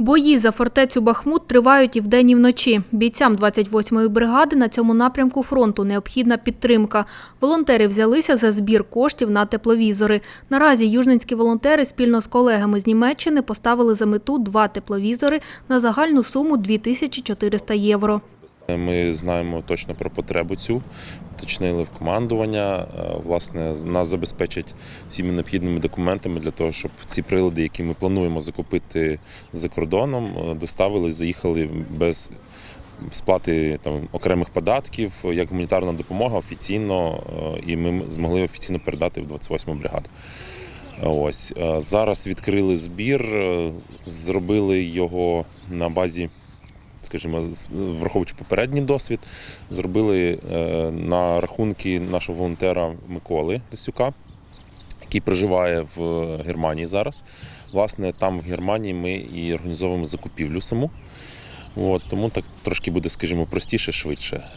Бої за фортецю Бахмут тривають і вдень, і вночі. Бійцям 28-ї бригади на цьому напрямку фронту необхідна підтримка. Волонтери взялися за збір коштів на тепловізори. Наразі южненські волонтери спільно з колегами з Німеччини поставили за мету два тепловізори на загальну суму 2400 євро. Ми знаємо точно про потребу цю, уточнили в командування. Е, Власне, нас забезпечать всіми необхідними документами для того, щоб ці прилади, які ми плануємо закупити за кордоном, е, доставили, заїхали без сплати там окремих податків, як гуманітарна допомога офіційно, е, і ми змогли офіційно передати в 28-му бригаду. Ось е, зараз відкрили збір, е, зробили його на базі скажімо, враховуючи попередній досвід, зробили е, на рахунки нашого волонтера Миколи Лисюка, який проживає в Германії зараз. Власне, там в Германії ми і організовуємо закупівлю саму. От, тому так трошки буде, скажімо, простіше, швидше.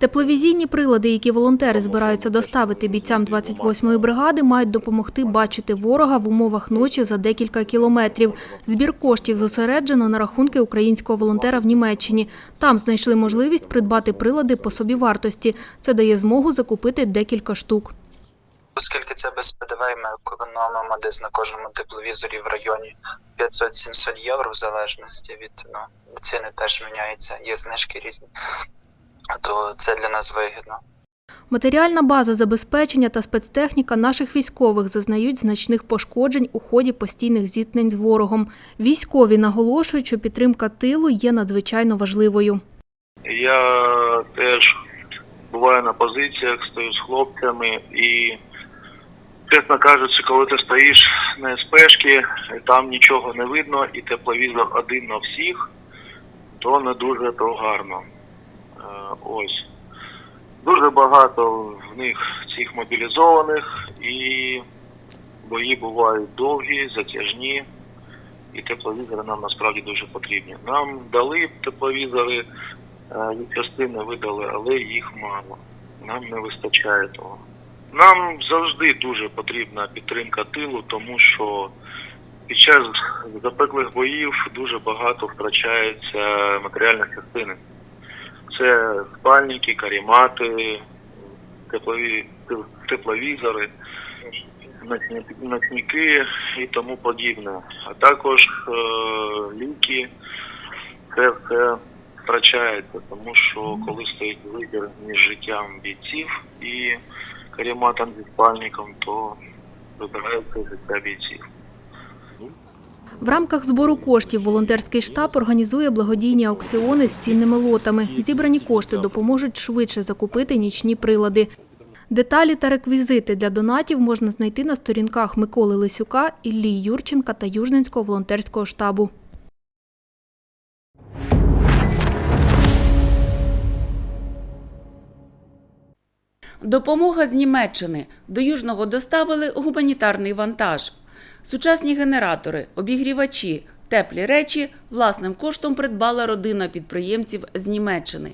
Тепловізійні прилади, які волонтери збираються доставити бійцям 28-ї бригади, мають допомогти бачити ворога в умовах ночі за декілька кілометрів. Збір коштів зосереджено на рахунки українського волонтера в Німеччині. Там знайшли можливість придбати прилади по собівартості. Це дає змогу закупити декілька штук. Оскільки це без ПДВ, ми економимо десь на кожному тепловізорі в районі 500-700 євро, в залежності від ну, ціни теж міняються, є знижки різні. То це для нас вигідно. Матеріальна база забезпечення та спецтехніка наших військових зазнають значних пошкоджень у ході постійних зіткнень з ворогом. Військові наголошують, що підтримка тилу є надзвичайно важливою. Я теж буваю на позиціях, стою з хлопцями і, чесно кажучи, коли ти стоїш на СПшки, і там нічого не видно, і тепловізор один на всіх, то не дуже то гарно. Е, Ось. Дуже багато в них цих мобілізованих, і бої бувають довгі, затяжні, і тепловізори нам насправді дуже потрібні. Нам дали тепловізори. Е, частини видали, але їх мало. Нам не вистачає того. Нам завжди дуже потрібна підтримка тилу, тому що під час запеклих боїв дуже багато втрачається матеріальних частини. Це спальники, карімати, теплові, тепловізори, ночники і тому подібне. А також е, ліки, це все втрачається, тому що коли стоїть вибір між життям бійців і карематом зі спальником, то вибирається життя бійців. В рамках збору коштів волонтерський штаб організує благодійні аукціони з цінними лотами. Зібрані кошти допоможуть швидше закупити нічні прилади. Деталі та реквізити для донатів можна знайти на сторінках Миколи Лисюка, Іллі Юрченка та Южненського волонтерського штабу. Допомога з Німеччини. До Южного доставили гуманітарний вантаж. Сучасні генератори, обігрівачі, теплі речі власним коштом придбала родина підприємців з Німеччини.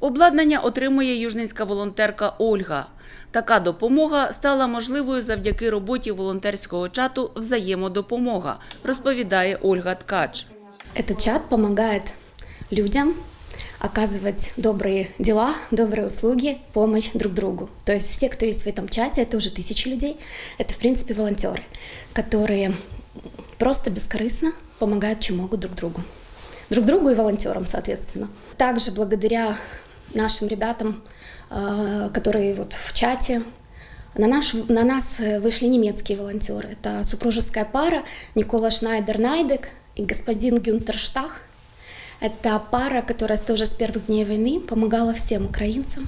Обладнання отримує южненська волонтерка Ольга. Така допомога стала можливою завдяки роботі волонтерського чату Взаємодопомога, розповідає Ольга Ткач. Этот чат помогает людям оказывать добрые дела, добрые услуги, помощь друг другу. То есть все, кто есть в этом чате, это уже тысячи людей, это в принципе волонтеры, которые просто бескорыстно помогают, чем могут друг другу. Друг другу и волонтерам, соответственно. Также благодаря нашим ребятам, э, которые вот в чате, на, наш, на нас э, вышли немецкие волонтеры. Это супружеская пара Никола Шнайдер-Найдек и господин Гюнтер Штах. Это пара, которая тоже с первых дней войны помогала всем украинцам.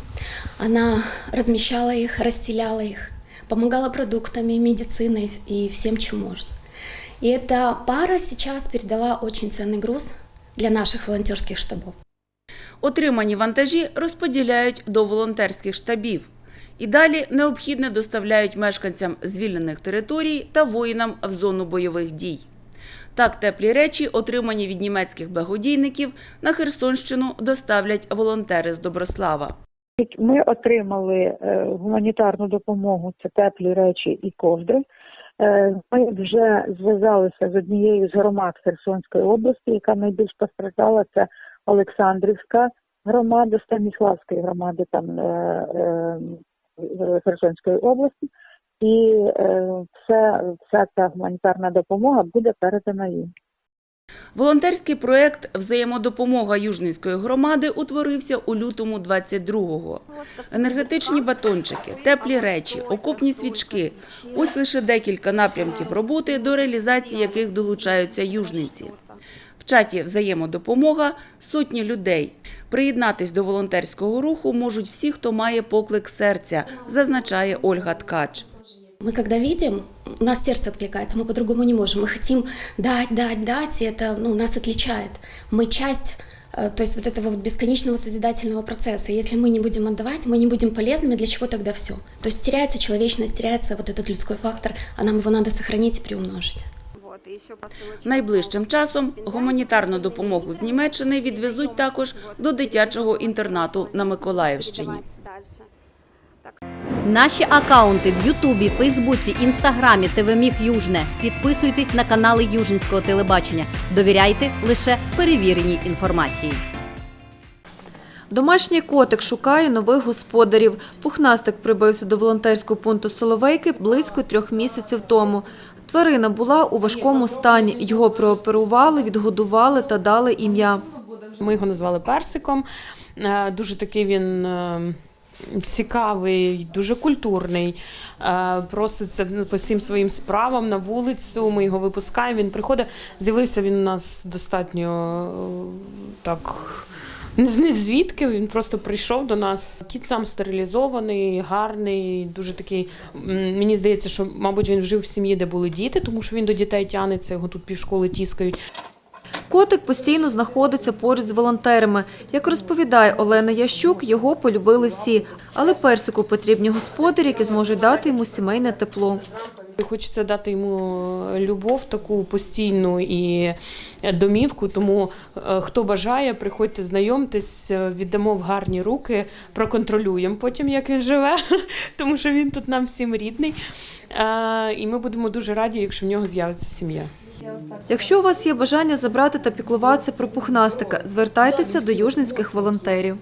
Она размещала их, расселяла их, помогала продуктами, медициной и всем, чем можно. И эта пара сейчас передала очень ценный груз для наших волонтерских штабов. Отримані вантажі розподіляють до волонтерських штабів. І далі необхідне доставляють мешканцям звільнених територій та воїнам в зону бойових дій. Так, теплі речі, отримані від німецьких благодійників, на Херсонщину доставлять волонтери з Доброслава. Ми отримали е, гуманітарну допомогу, це теплі речі і ковдри. Е, Ми вже зв'язалися з однією з громад Херсонської області, яка найбільш постраждала. Це Олександрівська громада, Станіславської громади там е, Херсонської області. І все, вся ця гуманітарна допомога буде передана їм. Волонтерський проект Взаємодопомога Южницької громади утворився у лютому 22-го. Енергетичні батончики, теплі речі, окопні свічки – ось лише декілька напрямків роботи, до реалізації яких долучаються южниці. В чаті Взаємодопомога сотні людей. Приєднатись до волонтерського руху можуть всі, хто має поклик серця, зазначає Ольга Ткач. Мы когда видим, у нас сердце откликается, мы по-другому не можем. Мы хотим дать, дать, дать, и это ну, нас отличает. Мы часть э, то есть вот этого вот бесконечного созидательного процесса. Если мы не будем отдавать, мы не будем полезными, для чего тогда все? То есть теряется человечность, теряется вот этот людской фактор, а нам его надо сохранить и приумножить. Найближчим часом гуманітарну допомогу з Німеччини відвезуть також до дитячого інтернату на Миколаївщині. Наші акаунти в Ютубі, Фейсбуці, Інстаграмі, ТВ Міг Южне. Підписуйтесь на канали Южницького телебачення. Довіряйте лише перевіреній інформації. Домашній котик шукає нових господарів. Пухнастик прибився до волонтерського пункту Соловейки близько трьох місяців тому. Тварина була у важкому стані. Його прооперували, відгодували та дали ім'я. Ми його назвали персиком. Е, Дуже такий він е, цікавий, дуже культурний. Е, Проситься по всім своїм справам на вулицю. Ми його випускаємо. Він приходить. З'явився він у нас достатньо е, так. Не звідки він просто прийшов до нас. Кіт сам стерилізований, гарний, дуже такий. Мені здається, що, мабуть, він жив в сім'ї, де були діти, тому що він до дітей тянеться, його тут півшколи тіскають. Котик постійно знаходиться поруч з волонтерами. Як розповідає Олена Ящук, його полюбили всі. Але персику потрібні господарі, які зможуть дати йому сімейне тепло. Хочеться дати йому любов, таку постійну і домівку. Тому е, хто бажає, приходьте, знайомтесь, е, віддамо в гарні руки, проконтролюємо потім, як він живе, тому що він тут нам всім рідний. Е, І ми будемо дуже раді, якщо в нього з'явиться сім'я. Якщо у вас є бажання забрати та піклуватися про пухнастика, звертайтеся до южницьких волонтерів.